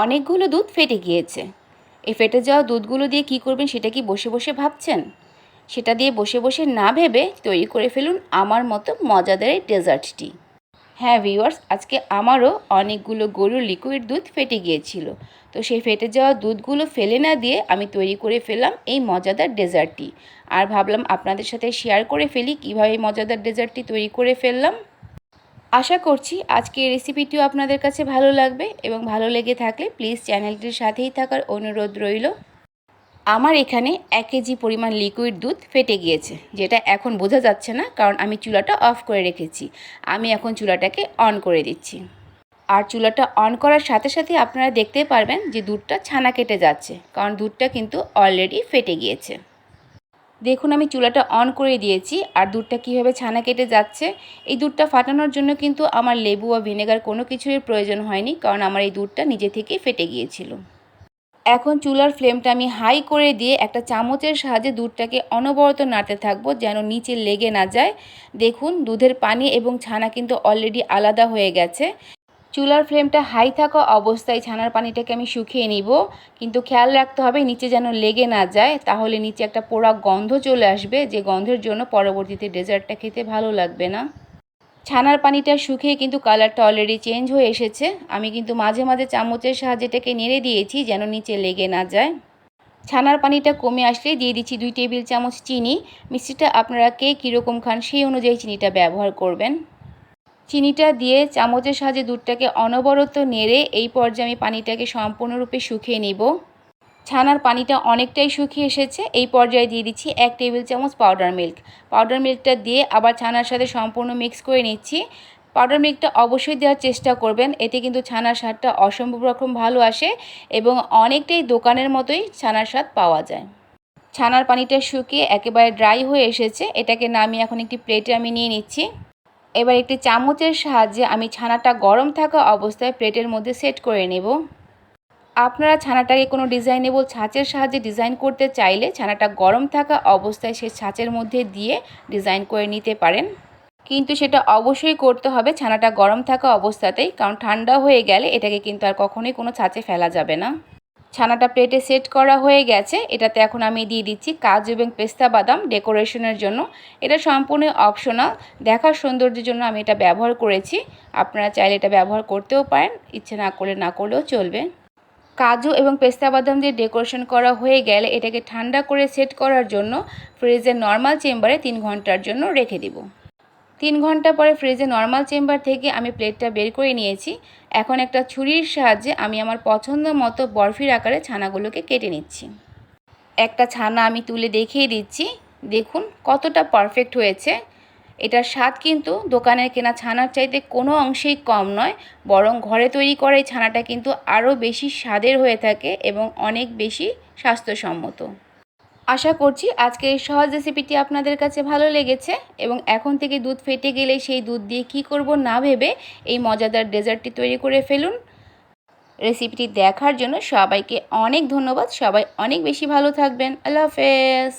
অনেকগুলো দুধ ফেটে গিয়েছে। এই ফেটে যাওয়া দুধগুলো দিয়ে কি করবেন সেটা কি বসে বসে ভাবছেন? সেটা দিয়ে বসে বসে না ভেবে তৈরি করে ফেলুন আমার মতো মজাদার এই ডেজার্টটি হ্যাঁ ভিউয়ার্স, আজকে আমারও অনেকগুলো গরুর লিকুইড দুধ ফেটে গিয়েছিল। তো সেই ফেটে যাওয়া দুধগুলো ফেলে না দিয়ে আমি তৈরি করে ফেললাম এই মজাদার ডেজার্টটি আর ভাবলাম আপনাদের সাথে শেয়ার করে ফেলি কীভাবে মজাদার ডেজার্টটি তৈরি করে ফেললাম। আশা করছি আজকে রেসিপিটিও আপনাদের কাছে ভালো লাগবে এবং ভালো লেগে থাকলে প্লিজ চ্যানেলটির সাথেই থাকার অনুরোধ রইল। আমার এখানে এক কেজি পরিমাণ লিকুইড দুধ ফেটে গিয়েছে, যেটা এখন বোঝা যাচ্ছে না কারণ আমি চুলাটা অফ করে রেখেছি। আমি এখন চুলাটাকে অন করে দিচ্ছি। আর চুলাটা অন করার সাথে সাথে আপনারা দেখতে পারবেন যে দুধটা ছানা কেটে যাচ্ছে, কারণ দুধটা কিন্তু অলরেডি ফেটে গিয়েছে। দেখুন, আমি চুলাটা অন করে দিয়েছি। আর দুধটা কীভাবে ছানা কেটে যাচ্ছে, এই দুধটা ফাটানোর জন্য কিন্তু আমার লেবু বা ভিনেগার কোনো কিছুর প্রয়োজন হয়নি, কারণ আমার এই দুধটা নিজে থেকেই ফেটে গিয়েছিল। এখন চুলার ফ্লেমটা আমি হাই করে দিয়ে একটা চামচের সাহায্যে দুধটাকে অনবরত নাড়তে থাকব, যেন নিচে লেগে না যায়। দেখুন, দুধের পানি এবং ছানা কিন্তু অলরেডি আলাদা হয়ে গেছে। চুলার ফ্লেমটা হাই থাকা অবস্থায় ছানার পানিটাকে আমি শুকিয়ে নিব। কিন্তু খেয়াল রাখতে হবে নিচে যেন লেগে না যায়, তাহলে নিচে একটা পোড়া গন্ধ চলে আসবে, যে গন্ধের জন্য পরবর্তীতে ডেজার্টটা খেতে ভালো লাগবে না। ছানার পানিটা শুকিয়ে কিন্তু কালারটা অলরেডি চেঞ্জ হয়ে এসেছে। আমি কিন্তু মাঝে মাঝে চামচের সাহায্যে এটাকে নেড়ে দিয়েছি যেন নিচে লেগে না যায়। ছানার পানিটা কমে আসলে দিয়ে দিচ্ছি দুই টেবিল চামচ চিনি। মিষ্টিটা আপনারা কে কীরকম খান সেই অনুযায়ী চিনিটা ব্যবহার করবেন। চিনিটা দিয়ে চামচের সাহায্যে দুধটাকে অনবরত নেড়ে এই পর্যায়ে আমি পানিটাকে সম্পূর্ণরূপে শুকিয়ে নিব। ছানার পানিটা অনেকটাই শুকিয়ে এসেছে। এই পর্যায়ে দিয়ে দিচ্ছি এক টেবিল চামচ পাউডার মিল্ক। পাউডার মিল্কটা দিয়ে আবার ছানার সাথে সম্পূর্ণ মিক্স করে নিচ্ছি। পাউডার মিল্কটা অবশ্যই দেওয়ার চেষ্টা করবেন। এতে কিন্তু ছানার স্বাদটা অসম্ভব রকম ভালো আসে এবং অনেকটাই দোকানের মতোই ছানার স্বাদ পাওয়া যায়। ছানার পানিটা শুকিয়ে একেবারে ড্রাই হয়ে এসেছে। এটাকে নামিয়ে এখন একটি প্লেটে আমি নিয়ে নিচ্ছি। এবার একটি চামচের সাহায্যে আমি ছানাটা গরম থাকা অবস্থায় প্লেটের মধ্যে সেট করে নেব। আপনারা ছানাটাকে কোনো ডিজাইনেবল ছাঁচের সাহায্যে ডিজাইন করতে চাইলে ছানাটা গরম থাকা অবস্থায় সেই ছাঁচের মধ্যে দিয়ে ডিজাইন করে নিতে পারেন। কিন্তু সেটা অবশ্যই করতে হবে ছানাটা গরম থাকা অবস্থাতেই, কারণ ঠান্ডা হয়ে গেলে এটাকে কিন্তু আর কখনোই কোনো ছাঁচে ফেলা যাবে না। ছানাটা প্লেটে সেট করা হয়ে গেছে। এটাতে এখন আমি দিয়ে দিচ্ছি কাজু এবং পেস্তা বাদাম ডেকোরেশনের জন্য। এটা সম্পূর্ণ অপশনাল দেখার সৌন্দর্যের জন্য আমি এটা ব্যবহার করেছি। আপনারা চাইলে এটা ব্যবহার করতেও পারেন। ইচ্ছে না করলে না করলেও চলবে। কাজু এবং পেস্তা বাদাম দিয়ে ডেকোরেশন করা হয়ে গেলে এটাকে ঠান্ডা করে সেট করার জন্য ফ্রিজের নর্মাল চেম্বারে তিন ঘণ্টার জন্য রেখে দিব। তিন ঘণ্টা পরে ফ্রিজে নর্মাল চেম্বার থেকে আমি প্লেটটা বের করে নিয়েছি। এখন একটা ছুরির সাহায্যে আমি আমার পছন্দ মতো বরফির আকারে ছানাগুলোকে কেটে নিচ্ছি। একটা ছানা আমি তুলে দেখিয়ে দিচ্ছি। দেখুন কতটা পারফেক্ট হয়েছে। এটার স্বাদ কিন্তু দোকানের কেনা ছানার চাইতে কোনো অংশেই কম নয়, বরং ঘরে তৈরি করা এই ছানাটা কিন্তু আরও বেশি স্বাদের হয়ে থাকে এবং অনেক বেশি স্বাস্থ্যসম্মত। আশা করছি আজকে এই সহজ রেসিপিটি আপনাদের কাছে ভালো লেগেছে এবং এখন থেকে দুধ ফেটে গেলে সেই দুধ দিয়ে কি করব না ভেবে এই মজাদার ডেজার্টটি তৈরি করে ফেলুন। রেসিপিটি দেখার জন্য সবাইকে অনেক ধন্যবাদ। সবাই অনেক বেশি ভালো থাকবেন। আল্লাহ হাফেজ।